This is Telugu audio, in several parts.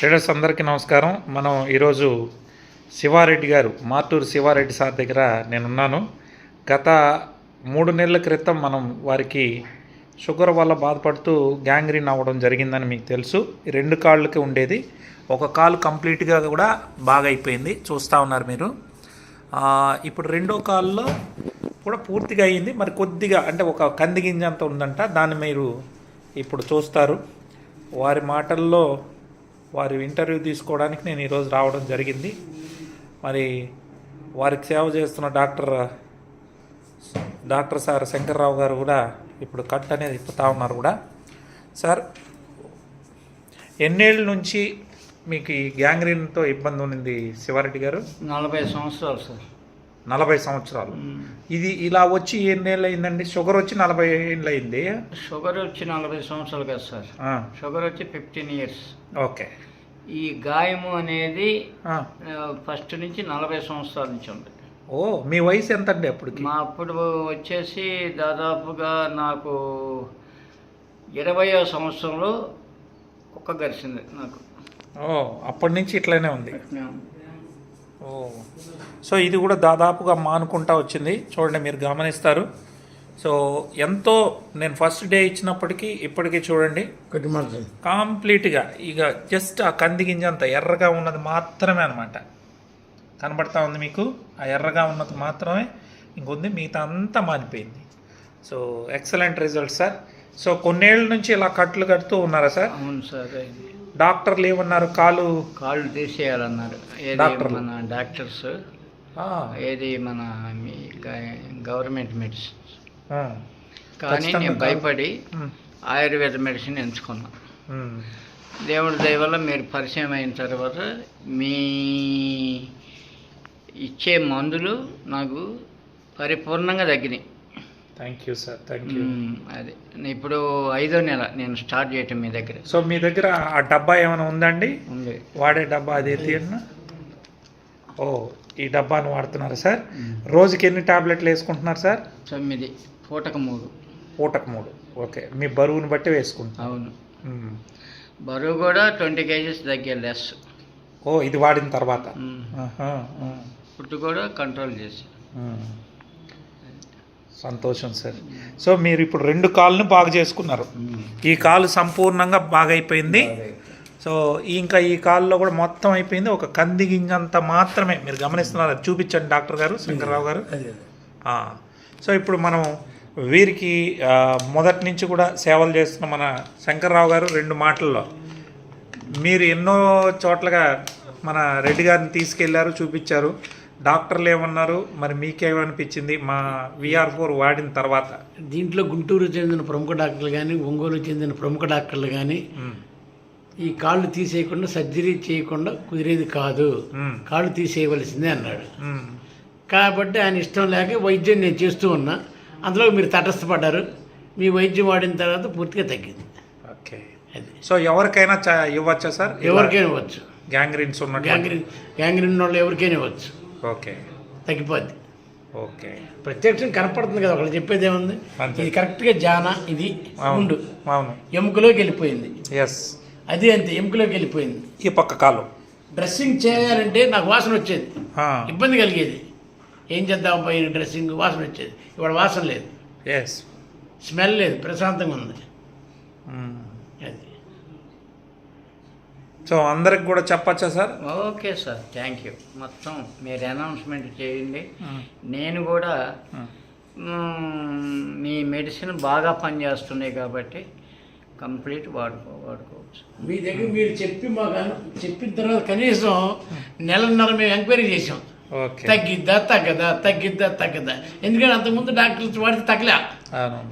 ట్రేడర్స్ అందరికీ నమస్కారం. మనం ఈరోజు శివారెడ్డి గారు మార్టూరు శివారెడ్డి సార్ దగ్గర నేనున్నాను. గత మూడు నెలల క్రితం మనం వారికి షుగర్ వల్ల బాధపడుతూ గ్యాంగ్రీన్ అవ్వడం జరిగిందని మీకు తెలుసు. రెండు కాళ్ళకి ఉండేది. ఒక కాలు కంప్లీట్గా కూడా బాగా అయిపోయింది చూస్తూ ఉన్నారు మీరు. ఇప్పుడు రెండో కాల్లో కూడా పూర్తిగా అయ్యింది. మరి కొద్దిగా అంటే ఒక కంది గింజ అంత ఉందంట. దాన్ని మీరు ఇప్పుడు చూస్తారు. వారి మాటల్లో వారి ఇంటర్వ్యూ తీసుకోవడానికి నేను ఈరోజు రావడం జరిగింది. మరి వారికి సేవ చేస్తున్న డాక్టర్ డాక్టర్ సార్ శంకర్రావు గారు కూడా ఇప్పుడు కట్ అనేది ఇప్పుతా ఉన్నారు కూడా. సార్ ఎన్నేళ్ళ నుంచి మీకు ఈ గ్యాంగ్రీన్తో ఇబ్బంది ఉన్నింది శివారెడ్డి గారు? నలభై సంవత్సరాలు సార్. నలభై సంవత్సరాలు. ఇది ఇలా వచ్చి ఎన్నేళ్ళు అయిందండి షుగర్ వచ్చి నలభై ఏళ్ళు అయింది షుగర్ వచ్చి నలభై సంవత్సరాలు కదా సార్. షుగర్ వచ్చి ఫిఫ్టీన్ ఇయర్స్. ఓకే. ఈ గాయము అనేది ఫస్ట్ నుంచి నలభై సంవత్సరాల నుంచి ఉంది. ఓ మీ వయసు ఎంత అండి అప్పటికి? మా అప్పుడు వచ్చేసి దాదాపుగా నాకు ఇరవయో సంవత్సరంలో కుక్క గరిచింది నాకు. ఓ అప్పటి నుంచి ఇట్లానే ఉంది. సో ఇది కూడా దాదాపుగా మానుకుంటా వచ్చింది. చూడండి మీరు గమనిస్తారు. సో ఎంతో నేను ఫస్ట్ డే ఇచ్చినప్పటికీ ఇప్పటికీ చూడండి కంప్లీట్గా ఇక జస్ట్ ఆ కంది గింజ అంత ఎర్రగా ఉన్నది మాత్రమే అనమాట కనబడతా ఉంది మీకు? ఆ ఎర్రగా ఉన్నది మాత్రమే. ఇంకొంది మిగతా అంతా మానిపోయింది. So excellent result sir. So కొన్నేళ్ళ నుంచి ఇలా కట్లు కడుతూ ఉన్నారా సార్? అవును సార్ డాక్టర్లు ఏమన్నారు? కాలు కాళ్ళు తీసేయాలన్నారు? మన డాక్టర్స్? ఏది మన గవర్నమెంట్ మెడిసిన్ కానీ నేను భయపడి ఆయుర్వేద మెడిసిన్ ఎంచుకున్నా. దేవుడి దయ వల్ల మీరు పరిచయం అయిన తర్వాత మీ ఇచ్చే మందులు నాకు పరిపూర్ణంగా తగ్గినాయి. Thank you sir thank you అది. ఇప్పుడు ఐదో నెల నేను స్టార్ట్ చేయటం మీ దగ్గర. సో మీ దగ్గర ఆ డబ్బా ఏమైనా ఉందండి? ఉంది. వాడే డబ్బా అది తీయన్నా ఓ ఈ డబ్బాను వాడుతున్నారా సార్. రోజుకి ఎన్ని టాబ్లెట్లు వేసుకుంటున్నారు సార్? తొమ్మిది. పూటకు మూడు. పూటకు మూడు. ఓకే. మీ బరువుని బట్టి వేసుకుంటున్నారు. అవును. మ్మ్. బరువు కూడా ట్వంటీ కేజీస్ తగ్గే లెస్. ఓ ఇది వాడిన తర్వాత. మ్మ్. ఆహా, ఆ, ఫుడ్ కూడా కంట్రోల్ చేసి. మ్మ్. సంతోషం సార్. సో మీరు ఇప్పుడు రెండు కాళ్ళను బాగా చేసుకున్నారు. ఈ కాలు సంపూర్ణంగా బాగా అయిపోయింది. సో ఇంకా ఈ కాల్లో కూడా మొత్తం అయిపోయింది. ఒక కంది గింజంత మాత్రమే. మీరు గమనిస్తున్నారు? చూపించండి డాక్టర్ గారు శంకర్రావు గారు. సో ఇప్పుడు మనం వీరికి మొదటి నుంచి కూడా సేవలు చేస్తున్న మన శంకర్రావు గారు రెండు మాటల్లో. మీరు ఎన్నో చోట్లగా మన రెడ్డి గారిని తీసుకెళ్ళారు చూపించారు. డాక్టర్లు ఏమన్నారు మరి మీకేమనిపించింది? మా విఆర్ ఫోర్ వాడిన తర్వాత. దీంట్లో గుంటూరు చెందిన ప్రముఖ డాక్టర్లు కానీ ఒంగోలు చెందిన ప్రముఖ డాక్టర్లు కానీ. ఈ కాళ్ళు తీసేయకుండా సర్జరీ చేయకుండా కుదిరేది కాదు. కాళ్ళు తీసేయవలసిందే అన్నాడు. కాబట్టి ఆయన ఇష్టం లేక వైద్యం నేను చేస్తూ ఉన్నా. అందులో మీరు తటస్థపడ్డారు. మీ వైద్యం వాడిన తర్వాత పూర్తిగా తగ్గింది. ఓకే. అది. సో ఎవరికైనా చ- ఇవ్వచ్చా సార్? ఎవరికైనా ఇవ్వచ్చు. గ్యాంగ్రీన్స్ ఉన్నట్టు గ్యాంగ్రీన్ గ్యాంగ్రీన్ వాళ్ళు ఎవరికైనా ఇవ్వచ్చు. ఓకే. తగ్గిపోద్ది. ఓకే. ప్రత్యక్షం కనపడుతుంది కదా ఒకళ్ళు చెప్పేది ఏముంది. ఇది కరెక్ట్గా జాన ఇది ఉండు. అవును. ఎముకలోకి వెళ్ళిపోయింది. ఎస్ అది అంతే ఎముకలోకి వెళ్ళిపోయింది. ఈ పక్క కాలు. డ్రెస్సింగ్ చేయాలంటే నాకు వాసన వచ్చేది. ఇబ్బంది కలిగేది. ఏం చేద్దాం పోయిన డ్రెస్సింగ్? వాసన వచ్చేది. ఇవాళ వాసన లేదు. ఎస్ స్మెల్ లేదు ప్రశాంతంగా ఉంది. అది. సో అందరికి కూడా చెప్పచ్చా sir? Okay sir thank you మొత్తం మీరు అనౌన్స్మెంట్ చేయండి. నేను కూడా మీ మెడిసిన్ బాగా పనిచేస్తున్నాయి కాబట్టి కంప్లీట్ వాడుకో వాడుకోవచ్చు. మీ దగ్గర మీరు చెప్పి మాకు చెప్పిన తర్వాత కనీసం నెలన్నర మేము ఎంక్వైరీ చేసాం ఓకే. తగ్గిద్దా తగ్గదా తగ్గిద్దా తగ్గదా. ఎందుకంటే అంతకుముందు డాక్టర్స్ వాడితే తగ్గలే.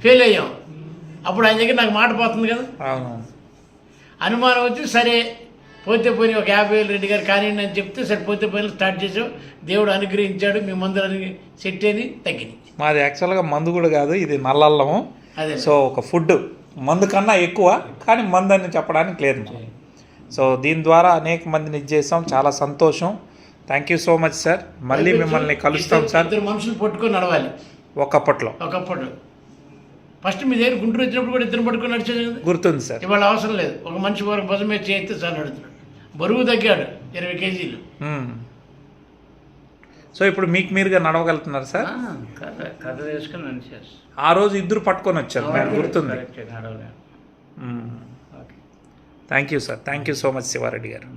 ఫెయిల్ అయ్యాం. అప్పుడు ఆయన దగ్గర నాకు మాట పోతుంది కదా. అవును. అనుమానం వచ్చి సరే పోతే పోయి ఒక యాభై వేలు రెడ్డి గారు కానీ అని చెప్తే సరే పోతే పోయి స్టార్ట్ చేసాం. దేవుడు అనుగ్రహించాడు మీ మందులని సెట్ అయింది తగ్గింది మాది యాక్చువల్గా మందు కూడా కాదు ఇది నల్లల్లము అదే. సో ఒక ఫుడ్. మందు కన్నా ఎక్కువ కానీ మందు అని చెప్పడానికి లేదు. సో దీని ద్వారా అనేక మందిని ఇది చేసాం చాలా సంతోషం. Thank you so much sir మళ్ళీ మిమ్మల్ని కలుస్తాం సార్ ఇద్దరు మనుషులు పట్టుకొని నడవాలి. ఒకప్పట్లో ఒకప్పుడు ఫస్ట్ మీ దగ్గర గుంటూరు వచ్చినప్పుడు కూడా ఇద్దరు పట్టుకొని నడిచేది కదా గుర్తుంది సార్. ఇవాళ అవసరం లేదు. ఒక మనిషి వరకు భుజం మీద చేస్తే చాలు నడుతున్నాడు బరువు తగ్గాడు ఇరవై కేజీలు. సో ఇప్పుడు మీకు మీరుగా నడవగలుగుతున్నారు సార్? కర్ర వేసుకుని ఆ రోజు ఇద్దరు పట్టుకొని వచ్చారు. నాకు గుర్తుంది. Thank you sir. Thank you so much Siva Reddy గారు.